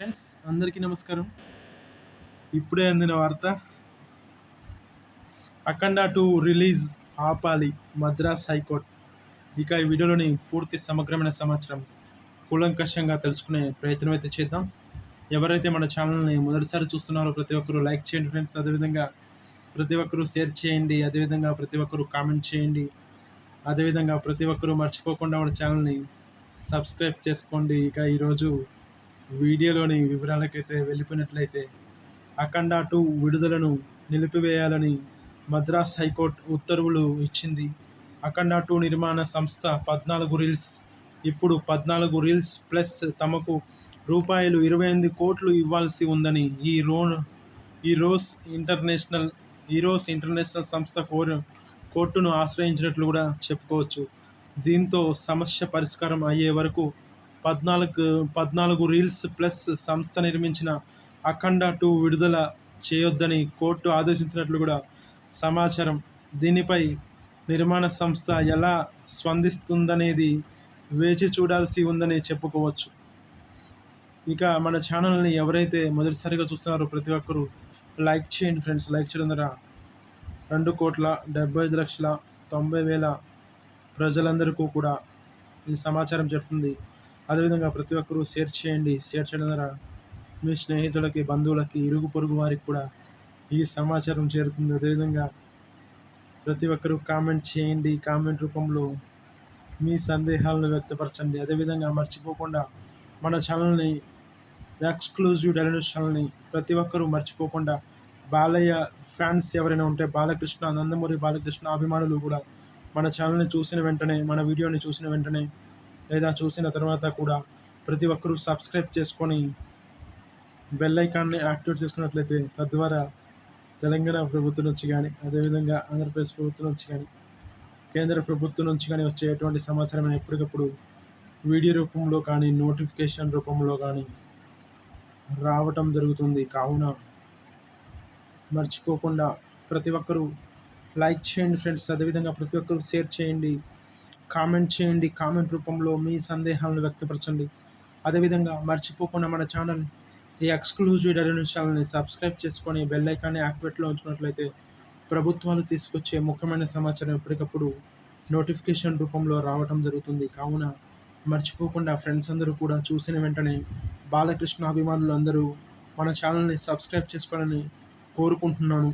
Friends అందరికీ నమస్కారం. ఇప్పుడే అందిన వార్త అఖండ టూ రిలీజ్ ఆపాలి మద్రాస్ హైకోర్టు. ఇక ఈ వీడియోలోని పూర్తి సమగ్రమైన సమాచారం కూలంకషంగా తెలుసుకునే ప్రయత్నం అయితే చేద్దాం. ఎవరైతే మన ఛానల్ని మొదటిసారి చూస్తున్నారో ప్రతి ఒక్కరూ లైక్ చేయండి ఫ్రెండ్స్. అదేవిధంగా ప్రతి ఒక్కరూ షేర్ చేయండి. అదేవిధంగా ప్రతి ఒక్కరూ కామెంట్ చేయండి. అదేవిధంగా ప్రతి ఒక్కరూ మర్చిపోకుండా మన ఛానల్ని సబ్స్క్రైబ్ చేసుకోండి. ఇక ఈరోజు వీడియోలోని వివరాలకైతే వెళ్ళిపోయినట్లయితే అఖండ టూ విడుదలను నిలిపివేయాలని మద్రాస్ హైకోర్టు ఉత్తర్వులు ఇచ్చింది. అఖండ టూ నిర్మాణ సంస్థ పద్నాలుగు రీల్స్ ఇప్పుడు పద్నాలుగు రీల్స్ ప్లస్ తమకు రూపాయలు ఇరవై ఎనిమిది కోట్లు ఇవ్వాల్సి ఉందని ఈ రోన్ ఈ రోస్ ఇంటర్నేషనల్ ఈరోస్ ఇంటర్నేషనల్ సంస్థ కోరు కోర్టును ఆశ్రయించినట్లు కూడా చెప్పుకోవచ్చు. దీంతో సమస్య పరిష్కారం అయ్యే వరకు పద్నాలుగు పద్నాలుగు రీల్స్ ప్లస్ సంస్థ నిర్మించిన అఖండ టూ విడుదల చేయొద్దని కోర్టు ఆదేశించినట్లు కూడా సమాచారం. దీనిపై నిర్మాణ సంస్థ ఎలా స్పందిస్తుందనేది వేచి చూడాల్సి ఉందని చెప్పుకోవచ్చు. ఇక మన ఛానల్ని ఎవరైతే మొదటిసారిగా చూస్తున్నారో ప్రతి ఒక్కరూ లైక్ చేయండి ఫ్రెండ్స్. లైక్ చేయడం ద్వారా రెండు కోట్ల డెబ్బై ఐదు లక్షల తొంభై వేల ప్రజలందరికీ కూడా ఈ సమాచారం చెప్తుంది అదేవిధంగా ప్రతి ఒక్కరూ షేర్ చేయండి. షేర్ చేయడం ద్వారా మీ స్నేహితులకి బంధువులకి ఇరుగు పొరుగు వారికి కూడా ఈ సమాచారం చేరుతుంది. అదేవిధంగా ప్రతి ఒక్కరూ కామెంట్ చేయండి. కామెంట్ రూపంలో మీ సందేహాలను వ్యక్తపరచండి. అదేవిధంగా మర్చిపోకుండా మన ఛానల్ని ఎక్స్క్లూజివ్ డెలినస్ ఛానల్ని ప్రతి ఒక్కరూ మర్చిపోకుండా బాలయ్య ఫ్యాన్స్ ఎవరైనా ఉంటే బాలకృష్ణ నందమూరి బాలకృష్ణ అభిమానులు కూడా మన ఛానల్ని చూసిన వెంటనే మన వీడియోని చూసిన వెంటనే లేదా చూసిన తర్వాత కూడా ప్రతి ఒక్కరూ సబ్స్క్రైబ్ చేసుకొని బెల్ ఐకాన్ని యాక్టివేట్ చేసుకున్నట్లయితే తద్వారా తెలంగాణ ప్రభుత్వం నుంచి కానీ అదేవిధంగా ఆంధ్రప్రదేశ్ ప్రభుత్వం నుంచి కానీ కేంద్ర ప్రభుత్వం నుంచి కానీ వచ్చే ఎటువంటి సమాచారం ఎప్పటికప్పుడు వీడియో రూపంలో కానీ నోటిఫికేషన్ రూపంలో కానీ రావటం జరుగుతుంది. కావున మర్చిపోకుండా ప్రతి ఒక్కరూ లైక్ చేయండి ఫ్రెండ్స్. అదేవిధంగా ప్రతి ఒక్కరూ షేర్ చేయండి. కామెంట్ చేయండి కామెంట్ రూపంలో మీ సందేహాలను వ్యక్తపరచండి. అదేవిధంగా మర్చిపోకుండా మన ఛానల్ ఈ ఎక్స్క్లూజివ్ డైరీ ఛానల్ని సబ్స్క్రైబ్ చేసుకొని బెల్ ఐకాన్ని యాక్టివేట్లో ఉంచినట్లయితే ప్రభుత్వాలు తీసుకొచ్చే ముఖ్యమైన సమాచారం ఎప్పటికప్పుడు నోటిఫికేషన్ రూపంలో రావటం జరుగుతుంది. కావున మర్చిపోకుండా ఫ్రెండ్స్ అందరూ కూడా చూసిన వెంటనే బాలకృష్ణ అభిమానులు అందరూ మన ఛానల్ని సబ్స్క్రైబ్ చేసుకోవాలని కోరుకుంటున్నాను.